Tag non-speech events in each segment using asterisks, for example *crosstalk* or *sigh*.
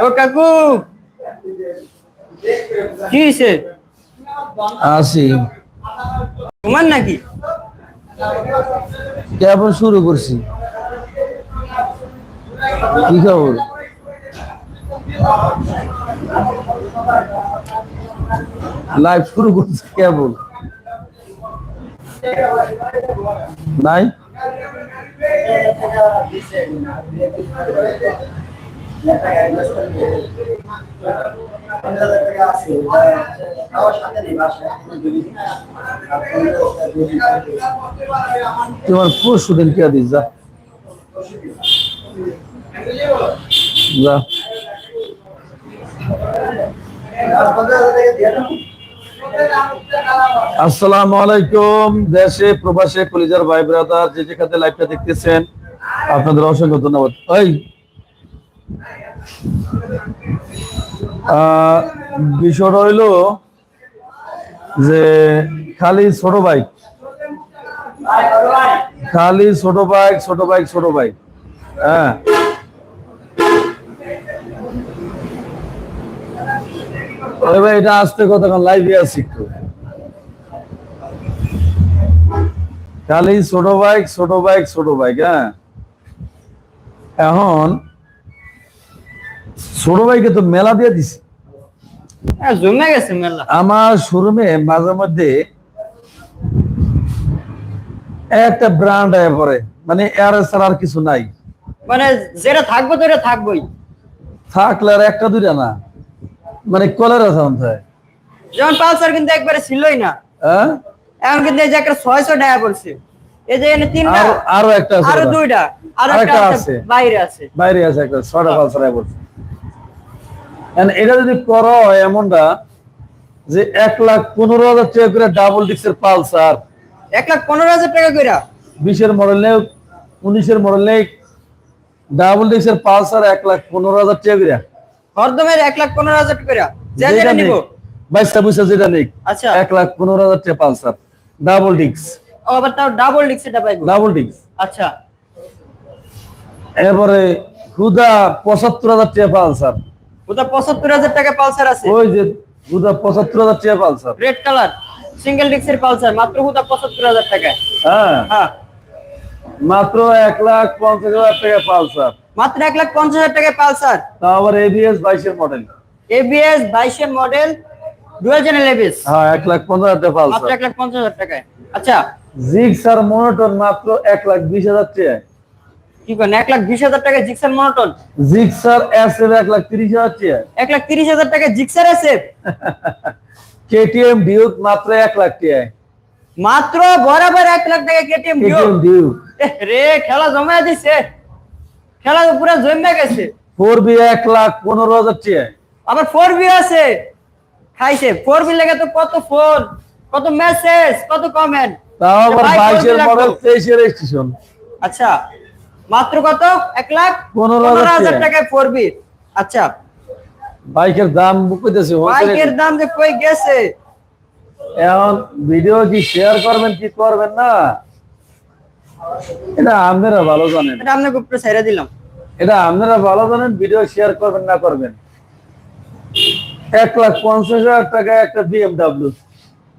ও কাকু। কি হয়েছে আসি তোমার নাকি? কেবল শুরু করছি? কি খবর? লাইভ শুরু করছি কেবল নাই? তোমার পরশু দিন কে দিস আসসালামু আলাইকুম, দেশে, প্রবাসে, কলিজার ভাই ব্রাদার যে যেখানে লাইভটা দেখতেছেন, আপনাদের অসংখ্য ধন্যবাদ। আহ, বিষয়টা হইল যে খালি ছোট বাইক। খালি ছোট বাইক ছোট বাইক ছোট বাইক। হ্যাঁ। ভাই এটা আসতে কতক্ষণ? লাইভে আছি একটু। খালি ছোট বাইক ছোট বাইক ছোট বাইক হ্যাঁ। এখন ছোট বাইকে তো মেলা দিয়ে দিছি। হ্যাঁ জমে গেছে মেলা। আমার শোরুমে মাঝে মধ্যে একটা ব্র্যান্ড আয় পরে মানে এর ছাড়া আর কিছু নাই। মানে যেটা থাকব তো এটা থাকবোই। থাকলে আর একটা দুইটা না মানে কলেরা সাউন্ড হয় যেমন পালসার কিন্তু একবারে ছিলই না। হ্যাঁ? এখন কিন্তু এই যে একটা ছয়শো টাকা পড়ছে এই যে এনে তিনটা আরও একটা আছে আরও দুইটা আরও একটা আছে। বাইরে আছে। বাইরে আছে একটা ছটা পালসার আয় পড়ছে। এটা যদি করো এমনটা যে এক লাখ পনেরো হাজার টাকা করে ডাবল ডিক্সের পালসার। এক লাখ পনেরো হাজার টাকা কইরা? বিশের মডেল নেই উনিশের মডেল নেই ডাবল ডিক্সের পালসার এক লাখ পনেরো হাজার টাকা করে হরদমের এক লাখ পনেরো হাজার টাকা যেটা নিব? বাইশটা পয়সা যেটা নেই আচ্ছা। এক লাখ পনেরো হাজার টাকা পালসার ডাবল ডিক্স ও আবার তাও ডাবল ডিক্স এটা পাইবো? ডাবল ডিক্স আচ্ছা। এরপরে হুদা পঁচাত্তর হাজার টাকা পালসার। ওটা পঁচাত্তর হাজার টাকা পালসার আছে। ওই যে পঁচাত্তর হাজার টাকা পালসার। রেড কালার সিঙ্গেল ডিক্সের পালসার মাত্র পঁচাত্তর হাজার টাকা হ্যাঁ। হ্যাঁ। মাত্র এক লাখ পঞ্চাশ হাজার টাকা পালসার। মাত্র এক লাখ পঞ্চাশ হাজার টাকা পালসার। তা আবার এবিএস বাইশের মডেল এবিএস বাইশের মডেল ডুয়াল চ্যানেল এবিএস হ্যাঁ এক লাখ পঞ্চাশ হাজার টাকা মাত্র পালসার। এক লাখ পঞ্চাশ হাজার টাকায়। আচ্ছা। জিক্স আর মনোটন মাত্র এক লাখ বিশ হাজার টাকা কি করেন এক লাখ বিশ হাজার টাকা Gixxer monotone? Gixxer S F এক লাখ তিরিশ হাজার এক লাখ তিরিশ হাজার টাকা জিক্সার আছে কেটিএম ডিউক মাত্র এক লাখ টাকা মাত্র বরাবর এক লাখ টাকা কেটিএম ডিউক? রে খেলা জমা দিছে। খেলা পুরো জমে গেছে। ফোর বি এক লাখ পনেরো হাজার টাকা আবার ফোর বি আছে। খাইছে। ফোর বি লেগে তো কত ফোন কত মেসেজ কত কমেন্ট তাও আবার বাইশের মডেল? তেইশের রেজিস্ট্রেশন আচ্ছা। মাত্র কত? এক লাখ? পনেরো হাজার টাকায় ফোর বি আচ্ছা। বাইকের দাম বুকেতেছে বাইকের দাম যে কই গেছে? এখন ভিডিও কি শেয়ার করবেন কি করবেন না? এটা আপনারা ভালো জানেন। এটা আপনাকে উপরে ছেড়ে দিলাম। এটা আপনারা ভালো জানেন ভিডিও শেয়ার করবেন না করবেন। এক লাখ পঞ্চাশ হাজার টাকা একটা বিএমডাব্লিউ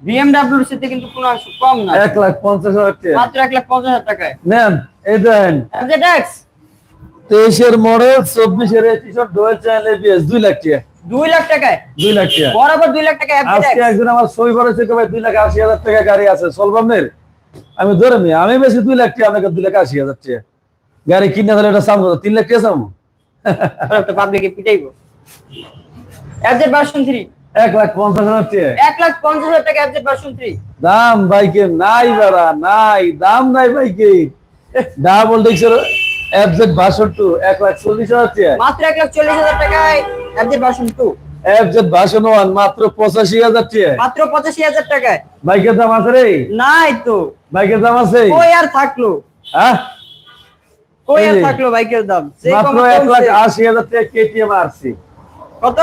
বিএমডাব্লিউর সাথে কিন্তু কোনো অংশ কম না। এক লাখ পঞ্চাশ হাজার টাকা। মাত্র এক লাখ পঞ্চাশ হাজার টাকায়। নেন এই দেন। ট্যাক্স তেইশের মডেল চব্বিশের রেজিস্ট্রেশন ডোয়েল চ্যানেল এবিএস দুই লাখ টাকা। দুই লাখ টাকায়? দুই লাখ টাকা। বরাবর দুই লাখ টাকা আজকে একজন আমার সই করেছে ভাই দুই লাখ আশি হাজার টাকা গাড়ি আছে সলবামের আমি ধরে নি আমি বেশি দুই লাখ টাকা আমাকে দুই লাখ আশি হাজার টাকা। গাড়ি কিনে তাহলে এটা সাম কত তিন লাখ টাকা সাম পাবলিকে পিটাইবো। এফজেড ভার্সন থ্রি এক লাখ পঞ্চাশ হাজার টাকা এক লাখ পঞ্চাশ হাজার টাকা এফজেড ভার্সন থ্রি দাম বাইকে নাই বাড়া নাই দাম নাই বাইকে। ডাবল ডিক্সের এফজেড ভার্সন টু এক লাখ চল্লিশ হাজার টাকা মাত্র এক লাখ চল্লিশ হাজার টাকায় FZ version two FZ version one মাত্র পঁচাশি হাজার টাকা মাত্র পঁচাশি হাজার টাকায়। বাইকের দাম আছে রে? নাই তো। বাইকের দাম আছে? কই আর থাকল? হ্যাঁ? কই আর থাকল বাইকের দাম? মাত্র এক লাখ। আশি হাজার টাকা কেটিএম আরসি। কত?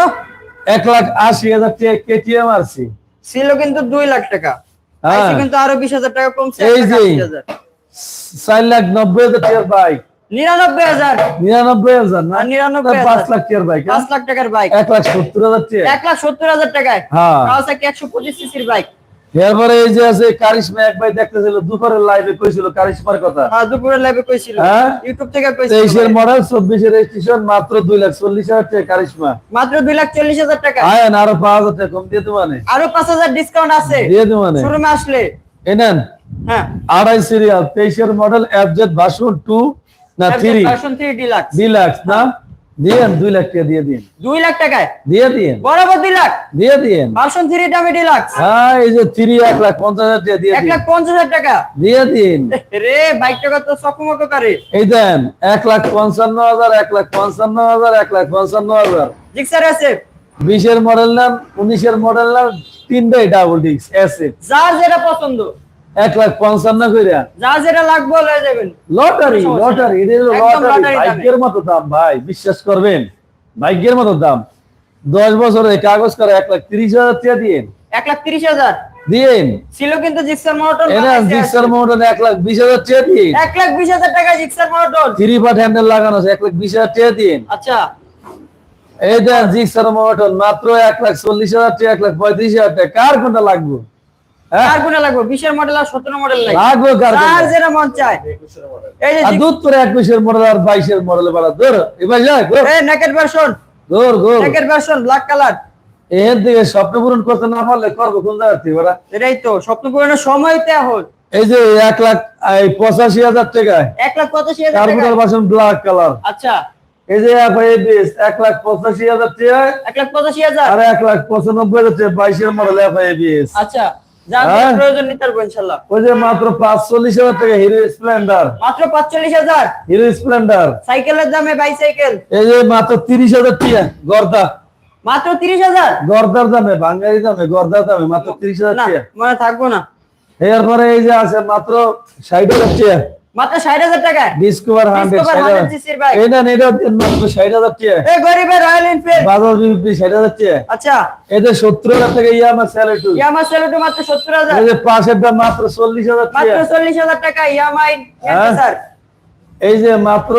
এক লাখ আশি হাজার টাকা কেটিএম আরসি। ছিল কিন্তু দুই লাখ টাকা। হ্যাঁ। কিন্তু আরও বিশ হাজার টাকা কমছে এই যে। চার লাখ নব্বই হাজার টাকার বাইক। নিরানব্বই হাজার। নিরানব্বই হাজার না? নিরানব্বই পাঁচ। লাখ টাকার বাইক পাঁচ লাখ টাকার বাইক। এক লাখ সত্তর হাজার টাকা। এক লাখ সত্তর হাজার টাকায়। হ্যাঁ। একশো পঁচিশ সিসির বাইক। এরপরে এই যে আছে কারিশমা এক ভাই দেখতেছিল দুপুরের লাইভে কইছিল কারিশমার কথা। হ্যাঁ, দুপুরে লাইভে কইছিল। হ্যাঁ? ইউটিউব থেকে কইছিল। তেইশের ভাই। মডেল চব্বিশের রেজিস্ট্রেশন মাত্র দুই লাখ চল্লিশ হাজার টাকা কারিশমা। মাত্র দুই লাখ চল্লিশ হাজার টাকা। আয়েন আরও পাঁচ হাজার টাকা কম দিয়ে মানে। আরও পাঁচ হাজার ডিসকাউন্ট আছে। দিয়ে মানে। শোরুমে আসলে। এই নেন। হ্যাঁ। আড়াই সিরিয়াল তেইশের মডেল এফজেড ভার্সন টু না three version three deluxe deluxe না? দিয়েন দুই লাখ টাকা দিয়ে দিন। দুই লাখ টাকায়? দিয়ে দিন। বরাবর দুই লাখ? দিয়ে দিন। ভার্সন থ্রি দামে ডিলাক্স হ্যাঁ এই যে থ্রি এক লাখ পঞ্চাশ হাজার টাকা দিয়ে এক দিন লাখ পঞ্চাশ হাজার টাকা? দিয়ে দিন। রে বাইকটা কত চকমক করে এই দেন এক লাখ পঞ্চান্ন হাজার এক লাখ পঞ্চান্ন হাজার এক লাখ পঞ্চান্ন হাজার। জিক্সার আছে বিশের মডেল নাম উনিশের মডেল নাম তিনটাই ডাবল ডিস্ক এসে যার যেটা পছন্দ। এক লাখ পঞ্চান্ন কইরা। যার যেটা লাগবে লয়ে যাবেন। লটারি লটারি এটা লটারি ভাগ্যের মতো দাম ভাই বিশ্বাস করবেন? ভাগ্যের মতো দাম। দশ বছরে কাগজ করে এক লাখ তিরিশ হাজার টাকা দিন এক লাখ তিরিশ হাজার? দিন ছিল কিন্তু জিক্সার মোটর এনা জিক্সার মোটর এক লাখ বিশ হাজার টাকা দিন এক লাখ বিশ হাজার টাকা Gixxer motor three part handle লাগানো আছে এক লাখ বিশ হাজার টাকা দিন আচ্ছা। জিক্সার মোটর মাত্র এক লাখ চল্লিশ হাজার টাকা এক লাখ পঁয়ত্রিশ হাজার টাকা। কার কোনটা লাগবে? হ্যাঁ। কার কোনে লাগবে? মডেল আর সতেরো মডেল নাই লাগবে কার যার যেটা মন চায়। এই যে দুধ করে একুশের মডেল আর বাইশের মডেল বাড়া ধর এবার যাক এই নেকেট ভার্সন ধর ধর। নেকেট ভার্সন ব্ল্যাক কালারের দিকে স্বপ্ন পূরণ করতে না পারলে করব কোন জায়গা থেকে ওরা এটাই তো স্বপ্ন পূরণের সময় তো এই যে এক লাখ এই পঁচাশি হাজার টাকায়। এক লাখ পঁচাশি হাজার টাকা কার্বুটার বাসন ব্ল্যাক কালার আচ্ছা। এই যে এফআইবিএস এক লাখ পঁচাশি হাজার টাকায়। এক লাখ পঁচাশি হাজার? আর এক লাখ পঁচানব্বই হাজার টাকা বাইশের মডেল এফআইবিএস আচ্ছা। হ্যাঁ? ওই যে মাত্র পাঁচচল্লিশ হাজার টাকা হিরো স্প্লেন্ডার। মাত্র পাঁচচল্লিশ হাজার? Hero Splendor. সাইকেলের দামে বাইসাইকেল? এই যে মাত্র তিরিশ হাজার টাকা গর্দা। মাত্র তিরিশ হাজার? গর্দার দামে বাঙালি দামে গর্দার দামে মাত্র তিরিশ হাজার না মানে থাকব না। এরপরে এই যে আছে মাত্র ষাট হাজার টাকা মাত্র ষাট হাজার টাকায় ডিসকভার হান্ড্রেড Discover 100 cc র এটা এটা মাত্র ষাট হাজার টাকা এই গরিবের রয়্যাল এনফিল্ড বাজাজ বিপি ষাট হাজার টাকা আচ্ছা। এদের সত্তর টাকা ইয়ামা স্যালেটু ইয়ামা সেলোটো মাত্র সত্তর হাজার। এই যে পাশের মাত্র চল্লিশ হাজার মাত্র টাকা চল্লিশ হাজার টাকা ইয়ামাই হ্যাঁ? স্যার এই যে মাত্র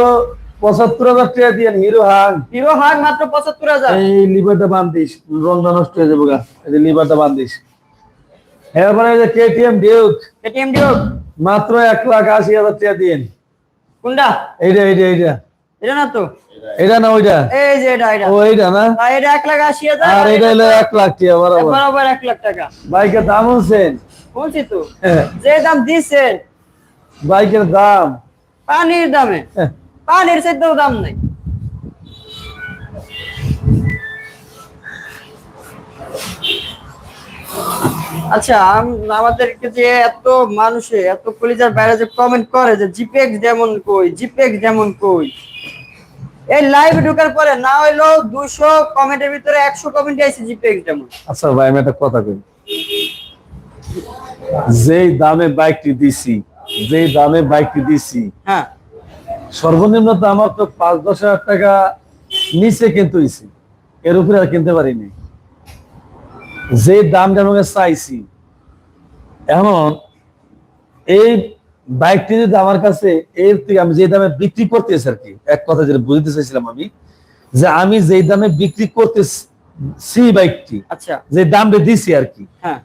পঁচাত্তর হাজার টাকা দিয়ে হিরো হাং। হিরো হাগ মাত্র পঁচাত্তর হাজার। এই লিভারটা বান্ধিস রংটা নষ্ট হয়ে যাব গা। এই লিভারটা বান্ধিস। এরপরে এই যে কেটিএম ডিউক এটিএম ডিও মাত্র এক লাখ আশি হাজার টাকা দিন। কোনটা? এইটা এইটা এইটা। এটা না তো? এটা না ওইটা? এই যে এটা এটা। ও এইটা না? আর এটা এক লাখ আশি হাজার আর এটা হলো এক লাখ টাকা বরাবর। বরাবর এক লাখ টাকা। বাইকের দাম হচ্ছেন বলছি তো। যে দাম দিচ্ছেন বাইকের দাম? পানির দামে। হ্যাঁ, পানির সে দাম নাই। আচ্ছা আমাদেরকে যে এত মানুষে এত কলিজার বাইরে যে কমেন্ট করে যে জিপেক্স যেমন কই জিপেক্স যেমন কই। এই লাইভ ঢোকার পরে না হইল দুশো কমেন্টের ভিতরে একশো কমেন্ট আইছে জিপেক্স যেমন। আচ্ছা ভাই আমি একটা কথা কই। যেই দামে বাইকটি দিছি যেই দামে বাইকটি দিছি হ্যাঁ। সর্বনিম্ন তো আমার তো পাঁচ দশ হাজার টাকা নিচে কিন্তু এর উপরে আর কিনতে পারিনি। যে দামটা আমাকে চাইছি এখন এই বাইকটি যদি আমার কাছে এর থেকে আমি যে দামে বিক্রি করতেছি আর কি এক কথা যেটা বুঝতে চাইছিলাম আমি যে আমি যেই দামে বিক্রি করতেছি বাইকটি আচ্ছা। যে দামটা দিছি আর কি। হ্যাঁ।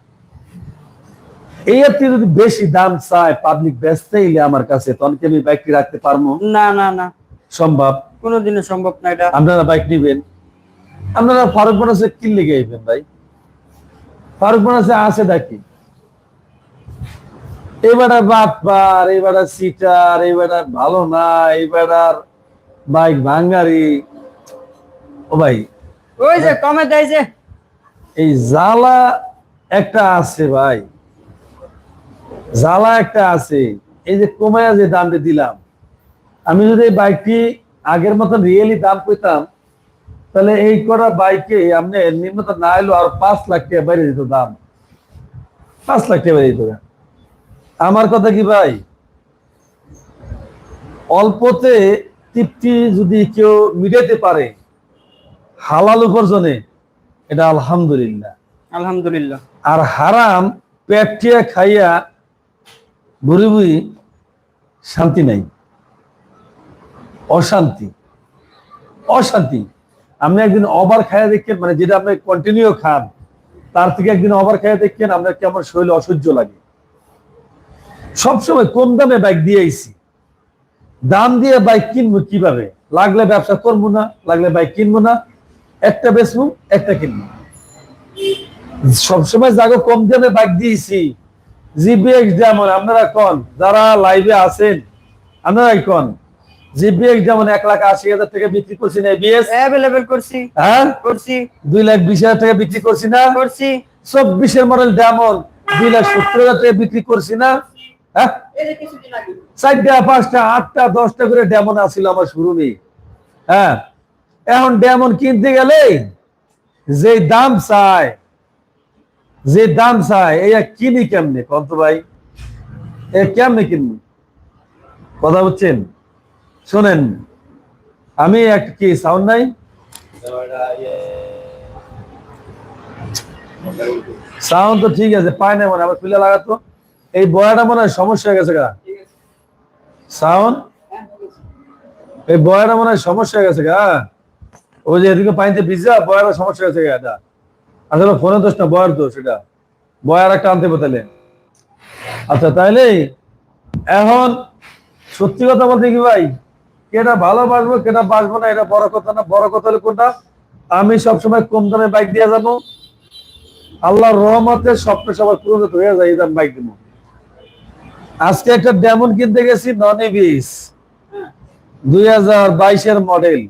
এই কি যদি বেশি দাম চায় পাবলিক এলে আমার কাছে তখন কি আমি বাইকটি রাখতে পারব? না না না। সম্ভব? কোনোদিনও সম্ভব না এটা। আপনারা বাইক নিবেন। আপনারা ফারুক বোনাসে কি লিখে ভাই। ফারুক বোনাসে আছে দেখি এবারে বাটপার এবারে সিটার এবারে ভালো না এবার বাইক ভাঙ্গারি। ও ভাই ওই যে কমে দেয় যে। এই জ্বালা একটা আছে ভাই। জ্বালা একটা আছে। এই যে কমায়া যে দামটা দিলাম। আমি যদি এই বাইকটি আগের মতন রিয়েলি দাম পেতাম তাহলে এই করা বাইকে আপনি নিম্নত না এলো আর পাঁচ লাখ টাকা বেড়ে যেত দাম। পাঁচ লাখ টাকা বেড়ে যেত আমার কথা কি ভাই? অল্পতে তৃপ্তি যদি কেউ মিটাইতে পারে হালাল উপার্জনে এটা আলহামদুলিল্লাহ। আলহামদুলিল্লাহ। আর হারাম পেটিয়া খাইয়া বুড়ি বুড়ি শান্তি নাই। অশান্তি। অশান্তি। আপনি একদিন অবার খাইয়া দেখেন মানে যেটা আপনি কন্টিনিউ খান তার থেকে একদিন অবার খাইয়া দেখেন আপনার কেমন শরীরে অসহ্য লাগে। সবসময় কম দামে বাইক দিয়ে আইছি? দাম দিয়ে বাইক কিনবো কীভাবে? লাগলে ব্যবসা করব না লাগলে বাইক কিনবো না। একটা বেচবো একটা কিনবো। সবসময় জাগো কম দামে বাইক দিয়েছি। জিবিএক্স যেমন আপনারা কন? যারা লাইভে আছেন আপনারা কন? জিবিএক্স যেমন এক লাখ আশি হাজার টাকা বিক্রি করছি না অ্যাভেলেবেল করছি। হ্যাঁ? করছি। দুই লাখ বিশ হাজার টাকা বিক্রি করছি না? করছি। চব্বিশের মডেল যেমন দুই লাখ সত্তর হাজার টাকা বিক্রি করছি না। হ্যাঁ? চারটা পাঁচটা আটটা দশটা করে ডেমন আসছিল আমার শুরুতেই হ্যাঁ? এখন ডেমন কিনতে গেলে যে দাম চায় যে দাম চায় এই কিনি কেমনে? কত ভাই এ কেমনে কিনবো? কথা বলছেন? শোনেন আমি একটা কি সাউন্ড নাই? সাউন্ড তো ঠিক আছে পায় না মানে আবার খুলে লাগাতো। এই বয়াটা মনে হয় সমস্যা হয়ে গেছে গা। সাউন্ড এই বয়াটা মনে হয় সমস্যা হয়ে গেছে গা। ওই যে এদিকে পানিতে ভিজা বয়াটা সমস্যা হয়ে গেছে গা এটা। আসলে ফোনে দোষ না বয়ার দোষ এটা। বয়ার একটা আনতে বতালে আচ্ছা তাইলে এখন সত্যি কথা বলতে কি ভাই? কেটা ভালো ভালোবাসবো কেটা বাসবো না এটা বড় কথা না বড় কথা হলে কোনটা? আমি সবসময় কম দামে বাইক দিয়ে যাব। আল্লাহর রহমতে স্বপ্ন সবার পূরণ হয়ে যায় এই দাম বাইক দিব আজকে একটা ডেমন কিনতে গেছি নন এবিএস দুই হাজার বাইশের মডেল।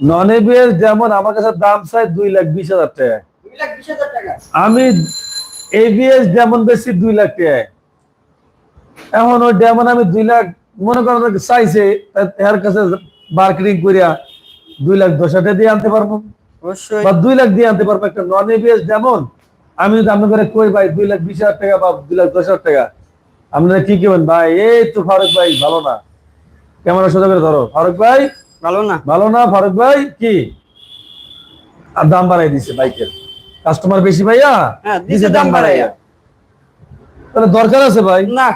নন এবিএস যেমন আমার কাছে দাম চাই দুই লাখ বিশ হাজার টাকা। আমি এবিএস যেমন বেশি দুই লাখ টাকা এখন ওই ডেমন আমি দুই লাখ মনে করেন চাইছে এর কাছে মার্কেটিং করিয়া দুই লাখ দশ হাজার দিয়ে আনতে পারব। অবশ্যই। বা দুই লাখ দিয়ে আনতে পারব একটা নন এবিএস যেমন। আমি যদি আপনাদের কই ভাই দুই লাখ বিশ হাজার টাকা বা দুই লাখ দশ হাজার টাকা। আপনারা কি কেবেন ভাই এই তো ফারুক ভাই ভালো না। ক্যামেরা সোজা করে ধরো। ফারুক ভাই? ভালো না। ভালো না? ফারুক ভাই কি? আর দাম বাড়াই দিছে বাইকের। কাস্টমার বেশি ভাইয়া? হ্যাঁ, দিছে দাম বাড়াইয়া। তাহলে দরকার আছে ভাই? না।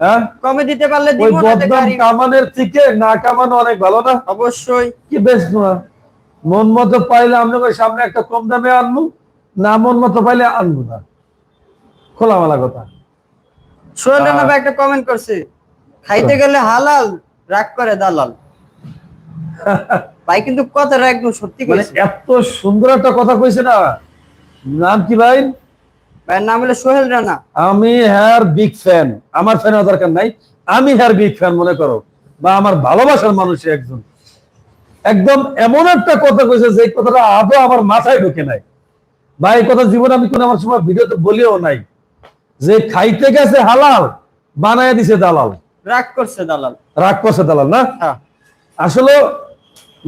হ্যাঁ? কমে দিতে পারলে ওই দিব না বদনাম কামানের থেকে না কামানো অনেক ভালো না? অবশ্যই। কি বেশ না? মন মতো পাইলে সামনে একটা কম দামে আনব না মন মতো পাইলে আনব না। খোলামেলা কথা। সোহেল রানা আহ। ভাই একটা কমেন্ট করছে খাইতে গেলে হালাল রাগ করে দালাল। *laughs* ভাই কিন্তু কথাটা একদম সত্যি মানে কইছে। এত সুন্দর একটা কথা কইছে না? নাম কি ভাই? ভাইয়ের নাম হলো সোহেল রানা। আমি হ্যার বিগ ফ্যান। আমার ফ্যান দরকার নাই। আমি হ্যার বিগ ফ্যান মনে করো। বা আমার ভালোবাসার মানুষ একজন। একদম এমন একটা কথা কইছে যে কথাটা আদৌ আমার মাথায় ঢুকে নাই। বা এই কথা জীবনে আমি কোনো আমার সময় ভিডিওতে বলিও নাই। যে খাইতে গেছে হালাল বানায় দিছে দালাল। রাগ করছে দালাল। রাগ করছে দালাল না? হ্যাঁ। আসলে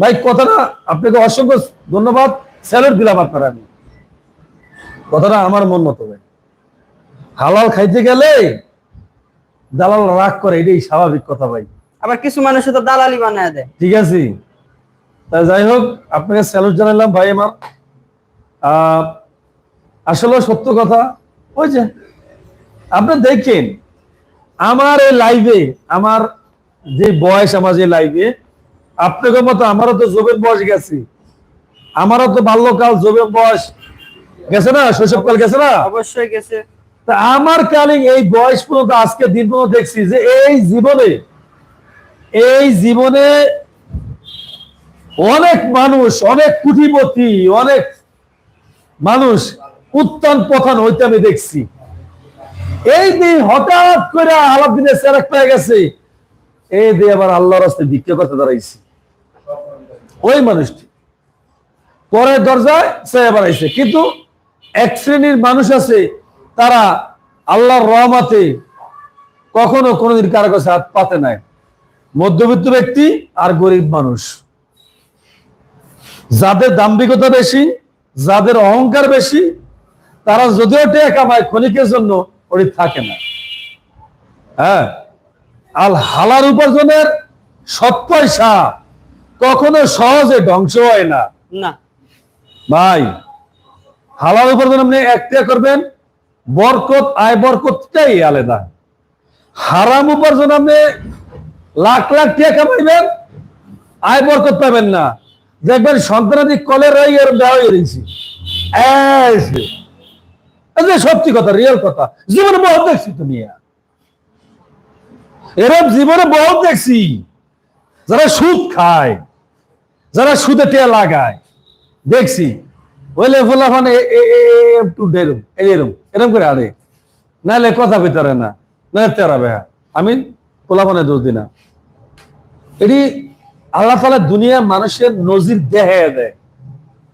ভাই কথাটা আপনাকে অসংখ্য ধন্যবাদ। স্যালুট দিলাম আপনার আমি। কথাটা আমার মন মতো ভাই। হালাল খাইতে গেলে দালাল রাগ করে এটাই স্বাভাবিক কথা ভাই। আবার কিছু মানুষ তো দালালি বানায় দেয়। ঠিক আছে? তা যাই হোক আপনাকে স্যালুট জানালাম ভাই আমার। আহ, আসলে সত্য কথা ওই যে আপনি দেখেন আমার এই লাইভে আমার যে বয়স আমার যে লাইভে আপনাকে মতো আমারও তো জবের বয়স গেছে। আমারও তো বাল্যকাল জবের বয়স গেছে না শৈশবকাল গেছে না? অবশ্যই গেছে। তা আমার কালিং এই বয়স পর্যন্ত আজকে দিন পর্যন্ত দেখছি যে এই জীবনে এই জীবনে অনেক মানুষ অনেক কুটিপতি অনেক মানুষ উত্তান পথান হইতে আমি দেখছি। এই দিন হঠাৎ করে আলাপ দিনে সেরেক পেয়ে গেছে। এই দিয়ে আবার আল্লাহর রাস্তায় ভিক্ষা করতে দাঁড়াইছি। ওই মানুষটি। পরের দরজায় সে আবার আইছে কিন্তু এক শ্রেণির মানুষ আছে, তারা আল্লাহর রহমাতে কখনো কোনোদিন কারও কাছে হাত পাতে নাই। মধ্যবিত্ত ব্যক্তি আর গরিব মানুষ। যাদের দাম্ভিকতা বেশি, যাদের অহংকার বেশি, তারা যদিও টেকা কামায় ক্ষণিকের জন্য ওটি থাকে না। হ্যাঁ? আল হালার উপার্জনের সৎ পয়সা কখনো সহজে ধ্বংস হয় না। না। ভাই হালাল উপার্জন আপনি একটা করবেন বরকত আয় বরকতটাই আলাদা। হারাম উপার্জন আপনি লাখ লাখ টাকা কামাইবেন আয় বরকত পাবেন না। দেখবেন সন্তানাদি কলের রয়ে দেওয়া হয়ে রয়েছে সত্যি কথা রিয়েল কথা, জীবনে বহুত দেখছি তুমি এরম জীবনে বহুত দেখছি। যারা সুদ খায়, যারা সুদে টেয়া লাগায়, দেখছি। একটু ডেরুম এরম এরম করে আরে। নাহলে কথা ভিতরে না না তেরা বেহা আমি দোষ দিই না এটি আল্লাহ তালা দুনিয়া মানুষের নজির দেহে দেয়।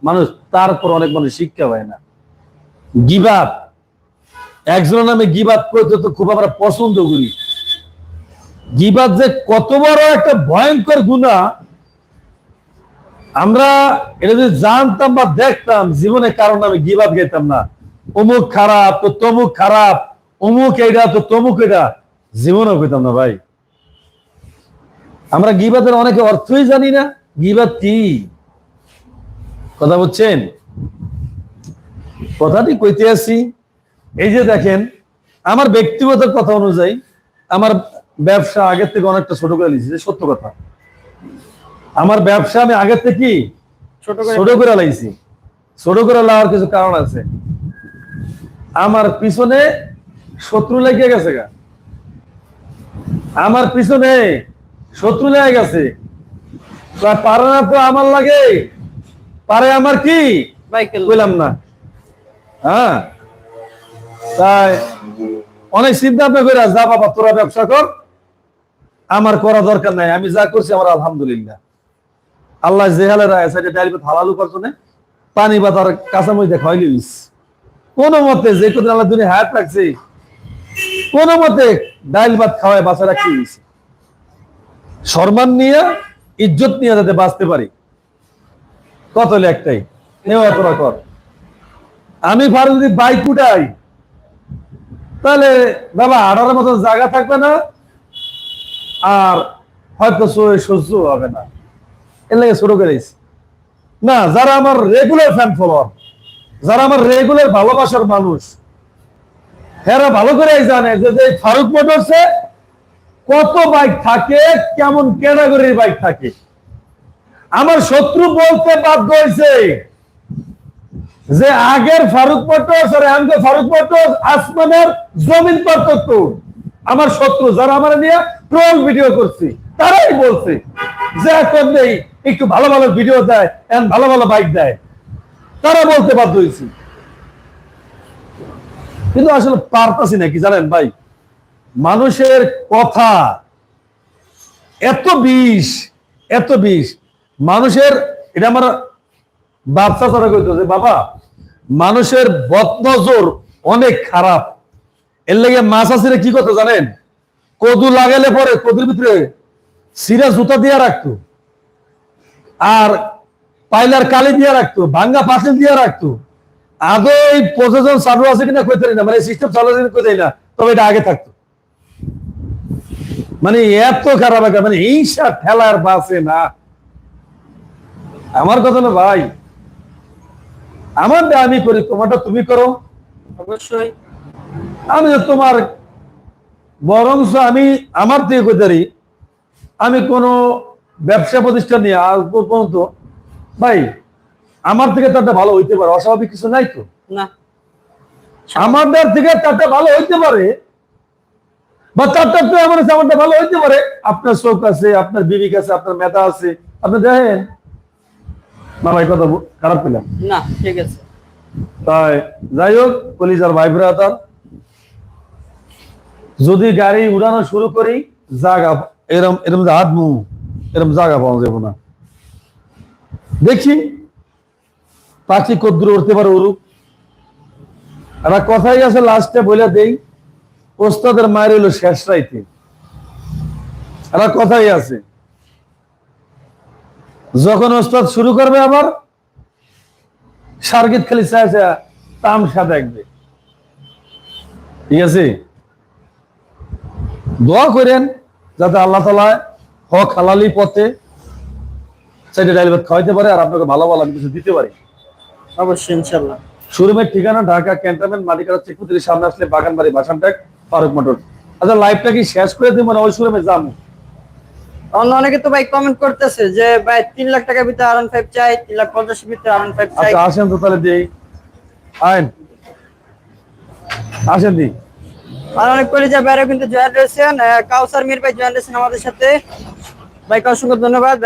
মানুষ তারপর অনেক মানুষ শিক্ষা পায় না। গিবাদ একজনের নামে গিবাদ করতে তো খুব আমরা পছন্দ করি। গিবাদ যে কত বড় একটা ভয়ঙ্কর গুণা, আমরা এটা যদি জানতাম বা দেখতাম, জীবনে কারণ আমি গিবাদ গাইতাম না। অমুক খারাপ তো তমুক খারাপ, অমুক এটা তো তমুক এটা, জীবনেও কইতাম না ভাই। আমরা গিবাদের অনেকে অর্থই জানি না। গিবাদ কি? কথা বলছেন কথাটি কইতে আসি এই যে দেখেন আমার ব্যক্তিগত কথা অনুযায়ী আমার ব্যবসা আগের থেকে অনেকটা ছোট করে যে সত্য কথা। আমার ব্যবসা আমি আগের থেকে ছোট করে ছোট লাইছি। ছোট করে লাগার কিছু কারণ আছে। আমার পিছনে শত্রু লেগে গেছে গা। আমার পিছনে শত্রু লেগে গেছে। তা পারে না তো আমার লাগে পারে আমার কি? বাইকেল কইলাম না। হ্যাঁ? তাই অনেক চিন্তা ভাবনা করে যা বাবা, তোরা ব্যবসা কর। আমার করা দরকার নাই, আমি যা করছি আমার আলহামদুলিল্লাহ। আল্লাহ জেহালে রায় সাইডে ভাত হালালু করছনে পানি বা তার কাঁচামরিচ দেখা হইলি কোন মতে যে কোন আল্লাহ দুনিয়া হায়াত রাখছে, কোন মতে ডাইল ভাত খাওয়ায় বাঁচা রাখতে দিয়েছে সম্মান নিয়ে, ইজ্জত নিয়ে যাতে বাঁচতে পারি। কত একটাই, নেওয়া তোরা কর। আমি পারো যদি বাইক উঠাই, তাহলে বাবা আড়ার মতো জায়গা থাকবে না, আর হয়তো সহ্য হবে না। এর লাগে শুরু করেছি না, যারা আমার রেগুলার ফ্যান ফলোয়ার যারা আমার রেগুলার ভালোবাসার মানুষ এরা ভালো করে জানে যে যে ফারুক মোটরসে কত বাইক থাকে, কেমন ক্যাটাগরির বাইক থাকে। আমার শত্রু বলতে বাধ্য হয়েছে যে আগের ফারুক মোটরস আর এমকে ফারুক মোটরস আসমানের জমিন পার্থক্য আমার শত্রু যারা আমার নিয়ে ট্রোল ভিডিও করছে, তারাই বলছে যে এখন নেই, একটু ভালো ভালো ভিডিও দেয়, এন ভালো ভালো বাইক দেয়। তারা বলতে বাধ্য হয়েছি। কিন্তু আসলে পারতাছি না কি জানেন ভাই? মানুষের কথা এত বিষ এত বিষ। মানুষের, এটা আমার বাচ্চা তারা কইতো যে, বাবা, মানুষের বদনজর অনেক খারাপ। এর লেগে মাছ আসিরে কি করতো জানেন? কদু লাগালে পরে কদুর ভিতরে সিরা জুতা দিয়ে রাখতো। আর পাইলার কালি দিয়ে রাখতো, ভাঙ্গা পাশে দিয়ে রাখতো। আদৌ এই প্রশাসন চালু আছে কিনা কইতে না মানে সিস্টেম চালু আছে কইতে না, তবে এটা আগে থাকতো। মানে এত খারাপ একটা মানে হিংসা ঠেলার বাসে না। আমার কথা না ভাই আমারটা আমি করি তোমারটা তুমি করো। অবশ্যই। আমি তোমার বরংস আমি আমার থেকে কইতারি আমি কোনো ব্যবসা প্রতিষ্ঠান নিয়ে আজ পর্যন্ত ভাই আমার থেকে তারটা ভালো হইতে পারে অস্বাভাবিক কিছু নাই তো? না। আমাদের থেকে তারটা ভালো হইতে পারে বা তারটা তো আছে আমারটা ভালো হইতে পারে। আপনার চোখ আছে আপনার বিবিক আছে আপনার মেধা আছে আপনি দেখেন। না ভাই কথা খারাপ পেলাম না ঠিক আছে। তাই যাই হোক কলিজার ভাই ভ্রাতার যদি গাড়ি উড়ানো শুরু করি জাগা এরম এরম যে হাত মুখ এরম জাগা পাওয়া যাব না। দেখি পাখি কদ্দুর উঠতে পারে উড়ুক। একটা কথাই আছে লাস্টে বলে দেই ওস্তাদের মায়ের হইল শেষ রাইতে। একটা কথাই আছে যখন ওস্তাদ শুরু করবে আবার সার্গিত খালি চায় তামসা দেখবে। ঠিক আছে? দোয়া করেন যাতে আল্লাহ তালা হক হালালি পথে সেটা ডাইল ভাত খাওয়াইতে পারে আর আপনাকে ভালো ভালো কিছু দিতে পারি। অবশ্যই ইনশাল্লাহ শোরুমের ঠিকানা ঢাকা ক্যান্টনমেন্ট মালিকারা চেকপুতির সামনে আসলে বাগানবাড়ি বাসানটাক ফারুক মোটর। আচ্ছা লাইভটা কি শেষ করে দিব না ওই শোরুমে যাব? অন্য অনেকে তো ভাই কমেন্ট করতেছে যে ভাই তিন লাখ টাকার ভিতরে আর ফাইভ চাই তিন লাখ পঞ্চাশের ভিতরে আর ফাইভ চাই। আচ্ছা আসেন তো তাহলে দিই। আইন। আসেন দি। আর অনেক কলিজা বাইরে কিন্তু জয়েন রয়েছেন। কাউসার মির ভাই জয়েন রয়েছেন আমাদের সাথে। ভাইকে অসংখ্য ধন্যবাদ।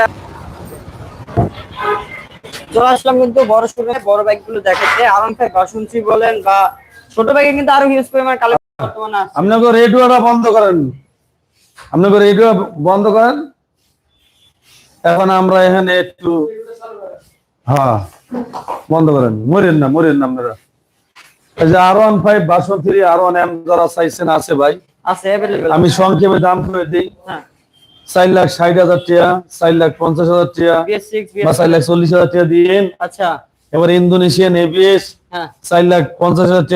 চলে আসলাম কিন্তু বড় শুনে বড় বাইকগুলো দেখাতে আরাম ফাইভ বাসন্তী বলেন বা ছোট বাইকে কিন্তু আরও হিউজ পরিমাণ কালেকশন বর্তমানে আপনাকে রেডিওটা বন্ধ করেন। আপনাকে রেডিও বন্ধ করেন। এখন আমরা এখানে একটু হ্যাঁ বন্ধ করেন মরেন না মরেন না আপনারা। এই যে R one five version three R one M যারা চাইছেন আছে ভাই আমি সংক্ষেপে দাম করে দিই। হ্যাঁ। চার লাখ ষাট হাজার টিয়া চার লাখ পঞ্চাশ হাজার টিয়া বা চার লাখ চল্লিশ হাজার টাকা দিয়ে আচ্ছা। এবার ইন্দোনেশিয়ান এবিএস হ্যাঁ। চার লাখ পঞ্চাশ হাজার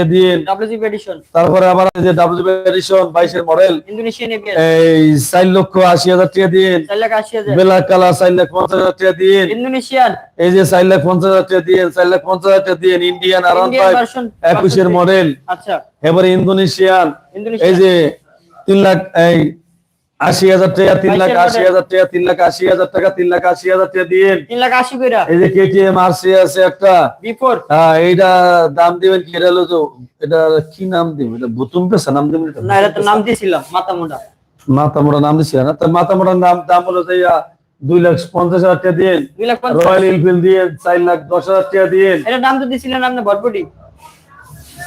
এডিশন তারপরে আবার যে ডাব্লিউ এডিশন বাইশের মডেল ইন্দোনেশিয়ান এই চার লক্ষ আশি হাজার টাকা দিয়ে। চার লাখ চার পঞ্চাশ হাজার দিয়ে। ইন্দোনেশিয়ান। এই যে চার লাখ পঞ্চাশ হাজার দিয়ে চার লাখ পঞ্চাশ হাজার দিয়ে ইন্ডিয়ান একুশের মডেল আচ্ছা। এবারে ইন্দোনেশিয়ান। এই যে তিন লাখ এই আশি হাজার টাকা তিন লাখ আশি হাজার টাকা তিন লাখ আশি হাজার টাকা তিন লাখ আশি হাজার টাকা দিয়ে তিন লাখ আশি কইরা। এই যে কেটিএম আরসি আছে একটা। বিফোর। হ্যাঁ এইটা দাম দিবেন কি? এটা হলো এটা কি নাম দিবেন? এটা বুতুম পেশা নাম দিবেন না এটা তো নাম দিয়েছিলাম মাথা মোটা নাম দিছি না? তো মোটা নাম দাম হলো যে দুই লাখ পঞ্চাশ হাজার টাকা লাখ রয়্যাল এনফিল্ড দিয়ে চার লাখ দশ হাজার টাকা দিয়ে এটা নাম তো দিয়েছিলেন আপনি ভরপুটি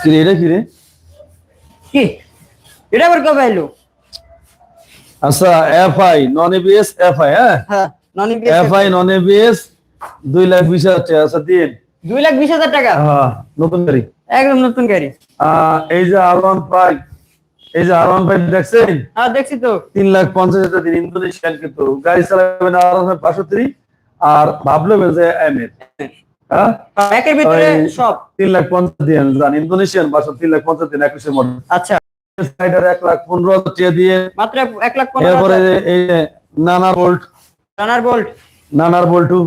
কি রে এটা কি রে কি? এটা আবার কবে এলো আচ্ছা F I non ABS F I হ্যাঁ? হ্যাঁ non F I non ABS দুই লাখ বিশ হাজার টাকা। আচ্ছা দিন। দুই লাখ বিশ হাজার টাকা? হ্যাঁ নতুন গাড়ি। একদম নতুন গাড়ি। এই যে আর ওয়ান ফাইভ এই যে আর ওয়ান ফাইভ দেখছেন? হ্যাঁ দেখছি তো। তিন লাখ পঞ্চাশ হাজার দিন ইন্দোনেশিয়ান কিন্তু। গাড়ি চালাবেন আর ওয়ান ফাইভ পাঁচশো আর ভাবলো যে এম এর। হ্যাঁ? একের ভিতরে সব। তিন লাখ পঞ্চাশ দিন জান ইন্দোনেশিয়ান বাসন তিন লাখ পঞ্চাশ দিন একুশের মডেল আচ্ছা। সাইডার এক লাখ পনেরো হাজার টাকা দিয়ে মাত্র এক লাখ এরপরে এই যে নানা বোল্ট নানার বল্টু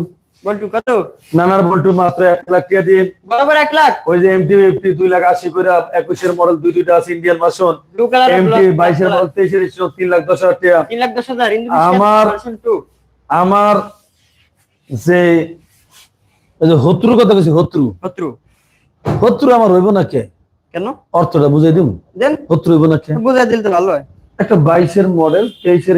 বল্টু কত? নানার বল্টু মাত্র এক লাখ টাকা দিয়ে। বরাবর এক লাখ? ওই যে এমটি এফটি দুই লাখ আশি করে একুশের মডেল দুই দুইটা আছে ইন্ডিয়ান কালার এমটি বাইশের মডেল তেইশের তিন লাখ দশ হাজার টাকা। তিন লাখ দশ হাজার আমার- আমার যে হত্রু কথা বলছি হত্রু শত্রু। হত্রু আমার হইব না কে? কেন? অর্থটা বুঝাই দিব দেন। হইব না কে? বুঝাই দিলে ভালো হয়। একটা বাইশের মডেল তেইশের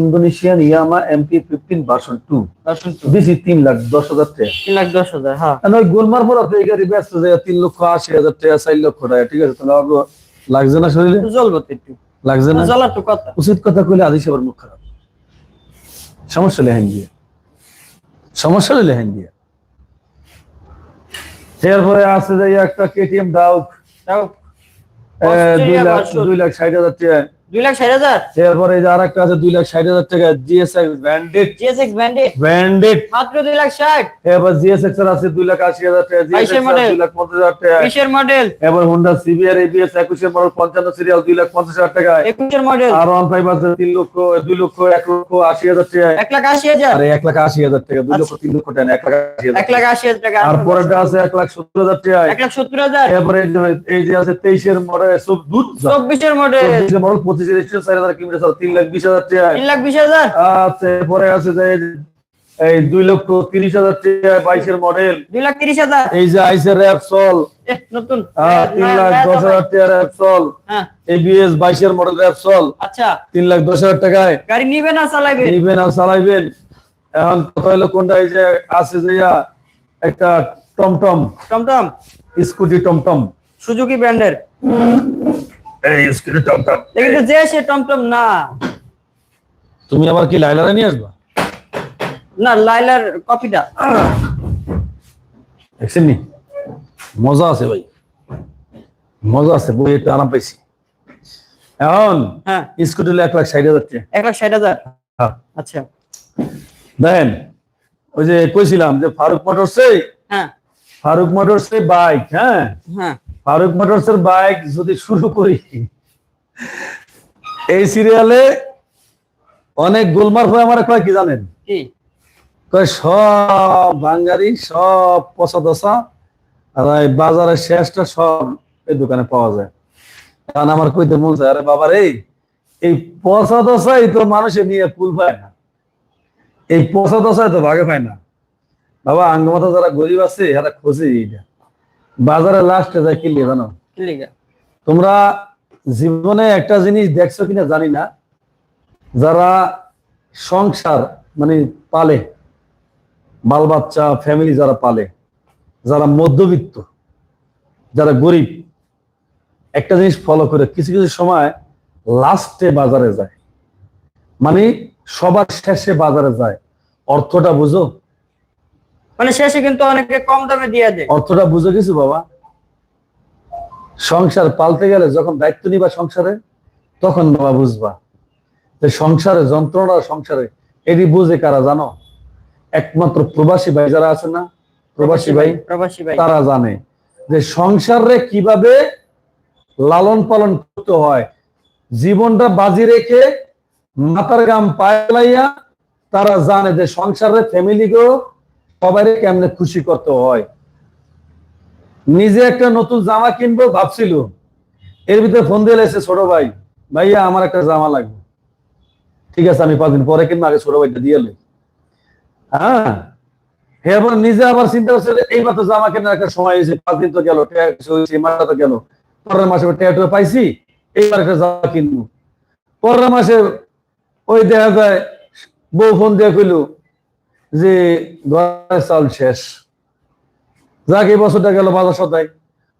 Indonesian Yamaha MT fifteen version two. Version two. বেশি তিন লাখ দশ হাজার টাকা। তিন লাখ দশ হাজার হ্যাঁ। ওই গোলমার পর আপনি এই গাড়ি ব্যস্ত যায় তিন লক্ষ আশি হাজার টাকা চার লক্ষ টাকা ঠিক আছে? তাহলে লাগছে না শরীরে? জ্বলবো একটু। লাগছে না? জ্বলার তো কথা। উচিত কথা কইলে আদিস আবার মুখ খারাপ। সমস্যা লেহেন দিয়ে সমস্যা লেহেন দিয়ে এরপরে আছে যে একটা কেটিএম ডাউক দুই লাখ। দুই লাখ ষাট হাজার টাকা দুই লাখ ষাট হাজার? এরপরে এই যে আর একটা আছে দুই লাখ ষাট হাজার টাকা GSX bandit GSX bandit bandit মাত্র দুই লাখ ষাট? এবার জিএসএক্স এর আছে দুই লাখ আশি হাজার টাকা জিএসএক্স model। লাখ পঞ্চাশ হাজার টাকা। বিশের মডেল এবার মডেল সিরিয়াল লাখ হাজার টাকা। আর আছে লক্ষ লক্ষ এক লক্ষ আশি হাজার টাকা। লাখ আশি হাজার? আরে এক লাখ আশি হাজার টাকা দুই লক্ষ তিন লক্ষ টাকা না, এক লাখ আশি হাজার এক লাখ আশি হাজার টাকা। আর পরেরটা আছে এক লাখ সত্তর হাজার টাকা। এক লাখ সত্তর হাজার। এরপরে এই যে- মডেল মডেল চার হাজার কিলোমিটার তিন লাখ বিশ হাজার টাকা। তিন লাখ বিশ হাজার? আচ্ছা এরপরে আছে যে এই দুই লক্ষ তিরিশ হাজার টাকা বাইশের মডেল দুই লাখ তিরিশ হাজার? এই যে আইসের র্যাপসল নতুন। আহ, তিন লাখ নয়া দশ। হাজার টাকা র্যাপসল হ্যাঁ। এবিএস বাইশের মডেল র্যাপসল আচ্ছা। তিন লাখ দশ হাজার টাকায়। গাড়ি নিবে না চালাইবে নিবেন আর চালাইবেন। এখন কথা হলো কোনটা? এই যে আছে যে একটা টমটম। টমটম? স্কুটি টমটম। সুজুকি ব্র্যান্ডের? এই স্কুটি টমটম কিন্তু যে সে টমটম না। তুমি আবার কি লাইলারা নিয়ে আসবা? না লাইলার কপিটা দেখছেন নি? মজা আছে ভাই। মজা আছে বই একটু আরাম পাইছি। এখন হ্যাঁ। স্কুটি এক লাখ ষাট হাজার এক লাখ ষাট হাজার? হ্যাঁ। আচ্ছা। দেখেন ওই যে কইছিলাম যে ফারুক মোটরসে হ্যাঁ। ফারুক মোটরসে বাইক হ্যাঁ? হ্যাঁ। ফারুক মোটরসের বাইক যদি শুরু করি এই সিরিয়ালে অনেক গোলমার হয়ে আমার কয় কি জানেন? কি? কয় সব বাঙ্গারি সব পচা দশা আর এই বাজারের শেষটা সব এই দোকানে পাওয়া যায়। কারণ আমার কইতে মন চায় আরে বাবা রে এই পচা দশাই তো মানুষের নিয়ে পুল পায় না। এই পচা দশায় তো ভাগে পায় না। বাবা আঙ্গমাতা যারা গরিব আছে এরা খোঁজে এইটা বাজারে লাস্টে যায় কিনলে জানো? তোমরা জীবনে একটা জিনিস দেখছ কিনা জানি না। যারা সংসার মানে পালে বাল বাচ্চা ফ্যামিলি যারা পালে যারা মধ্যবিত্ত যারা গরিব একটা জিনিস ফলো করে কিছু কিছু সময় লাস্টে বাজারে যায়। মানে সবার শেষে বাজারে যায়। অর্থটা বুঝো? মানে শেষে কিন্তু অনেকে কম দামে দিয়ে দেয়। অর্থটা বুঝো কিছু বাবা? সংসার পালতে গেলে যখন দায়িত্ব নিবা সংসারে তখন বাবা বুঝবা যে সংসারে যন্ত্রণা সংসারে এটি বুঝে কারা জানো? একমাত্র প্রবাসী ভাই যারা আছে না প্রবাসী ভাই প্রবাসী ভাই। তারা জানে যে সংসারে কীভাবে লালন পালন করতে হয়। জীবনটা বাজি রেখে মাথার গাম পায়লাইয়া তারা জানে যে সংসারে ফ্যামিলিকেও সবাই কেমনে খুশি করতে হয়? নিজে একটা নতুন জামা কিনবো ভাবছিল। এর ভিতরে ফোন দিয়ে এসে ছোট ভাই, ভাইয়া, আমার একটা জামা লাগবে। ঠিক আছে, আমি পাঁচ দিন পরে কিনবো, আগে ছোট ভাইটা দিয়ে লই হ্যাঁ এরপর নিজে আবার চিন্তা করছে এইবার তো জামা কেনার একটা সময় হয়েছে পাঁচ দিন তো গেল মাসটা তো গেল। পরের মাসে ট্যাটু পাইছি, এইবার একটা জামা কিনবো। পরের মাসে ওই দেখা যায়, বউ ফোন দিয়ে কইল যে ঘরের চাল শেষ। যাক এই বছরটা গেল বাজার সদাই।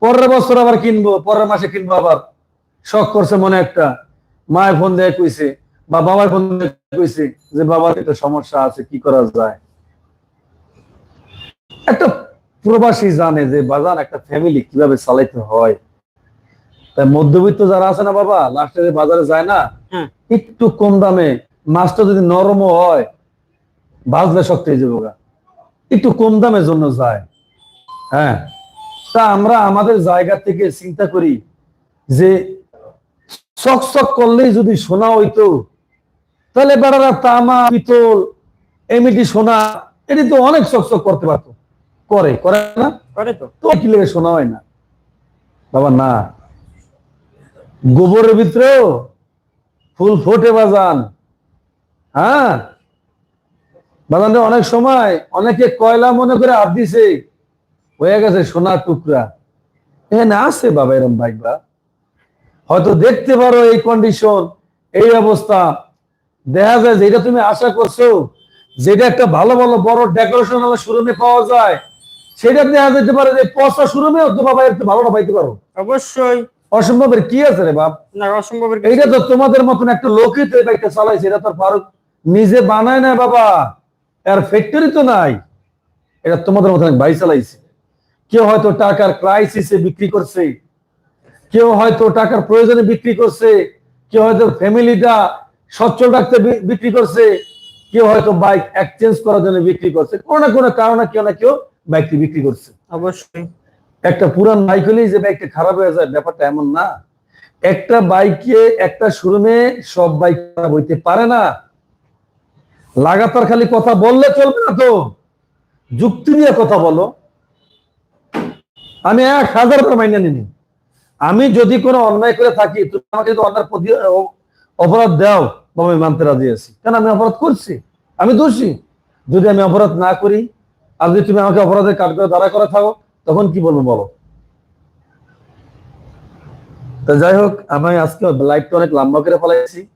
পরের বছর আবার কিনবো পরের মাসে কিনবো আবার। শখ করছে মনে একটা। মায়ের ফোন দিয়ে কইছে বা বাবার ফোন দিয়ে কইছে যে বাবার একটা সমস্যা আছে কি করা যায়? একটা প্রবাসী জানে যে বাজার একটা ফ্যামিলি কীভাবে চালাইতে হয়। তাই মধ্যবিত্ত যারা আছে না বাবা লাস্টে যে বাজারে যায় না হ্যাঁ। একটু কম দামে মাছটা যদি নরমও হয় বাজলে শক্ত হয়ে যাব। একটু কম দামের জন্য যায়। হ্যাঁ। তা আমরা আমাদের জায়গা থেকে চিন্তা করি যে চক চক করলেই যদি সোনা হইতো তাহলে বেড়ারা তামা পিতল এমনিটি সোনা এটি তো অনেক চক চক করতে পারতো। করে করে না? করে তো। তো কি লেগে শোনা হয় না? বাবা না। গোবরের ভিতরেও ফুল ফোটে বাজান। হ্যাঁ? বাজান অনেক সময় অনেকে কয়লা মনে করে হাত দিছে। হয়ে গেছে সোনার টুকরা। এখানে আছে বাবা এরম বাইক বা। হয়তো দেখতে পারো এই কন্ডিশন এই অবস্থা। দেখা যায় যেটা তুমি আশা করছ যেটা একটা ভালো ভালো বড় ডেকোরেশন আমার শোরুমে পাওয়া যায়। সেটা দেখা যেতে পারে যে পচা শোরুমেও তো বাবা একটু ভালোটা পাইতে পারো। অবশ্যই। অসম্ভবের কি আছে রে বাপ? না অসম্ভবের এইটা তো তোমাদের মতন একটা লোকই তো বাইকটা চালাইছে এটা তো ফারুক নিজে বানায় না বাবা। এর ফ্যাক্টরি তো নাই। এটা তোমাদের মতন এক ভাই চালাইছে। কেউ হয়তো টাকার ক্রাইসিসে বিক্রি করছে। কেউ হয়তো টাকার প্রয়োজনে বিক্রি করছে। কেউ হয়তো ফ্যামিলিটা সচ্ছল রাখতে বিক্রি করছে। কেউ হয়তো বাইক এক্সচেঞ্জ করার জন্য বিক্রি করছে। কোনো না কোনো কারণে কেউ না কেউ বাইকটি বিক্রি করছে। অবশ্যই। একটা পুরান বাইক হলেই যে বাইকটা খারাপ হয়ে যায় ব্যাপারটা এমন না। একটা বাইকে একটা শোরুমে সব বাইক খারাপ হইতে পারে না। লাগাতার খালি কথা বললে চলবে না তো। যুক্তি নিয়ে কথা বলো। আমি এক হাজার বার মাইনে নিনি। আমি যদি কোনো অন্যায় করে থাকি, তুমি আমাকে যদি অন্যায় অপরাধ দাও আমি মানতে রাজি আছি। কেন আমি অপরাধ করছি? আমি দোষী। যদি আমি অপরাধ না করি, আর যদি তুমি আমাকে অপরাধের কাঠ করে দাঁড়া করে থাকো, তখন কি বলব বলো? তো যাই হোক, আমি আজকে লাইভটা অনেক লম্বা করে ফেলাইছি।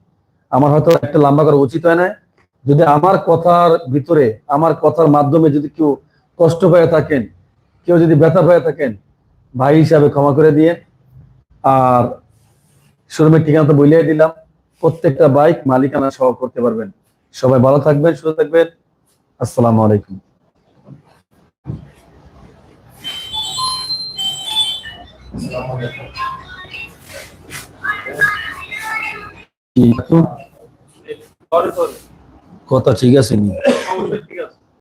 আমার হয়তো একটা লম্বা করা উচিত হয় না যদি আমার কথার ভিতরে আমার কথার মাধ্যমে যদি কেউ কষ্ট পেয়ে থাকেন কেউ যদি ব্যথা পেয়ে থাকেন ভাই হিসাবে ক্ষমা করে দিয়ে আর শোরুমের ঠিকানা তো বলিয়ে দিলাম প্রত্যেকটা বাইক মালিকানা সহ করতে পারবেন। সবাই ভালো থাকবেন সুস্থ থাকবেন। আসসালামু আলাইকুম। কি? তো? কথা ঠিক আছে নি?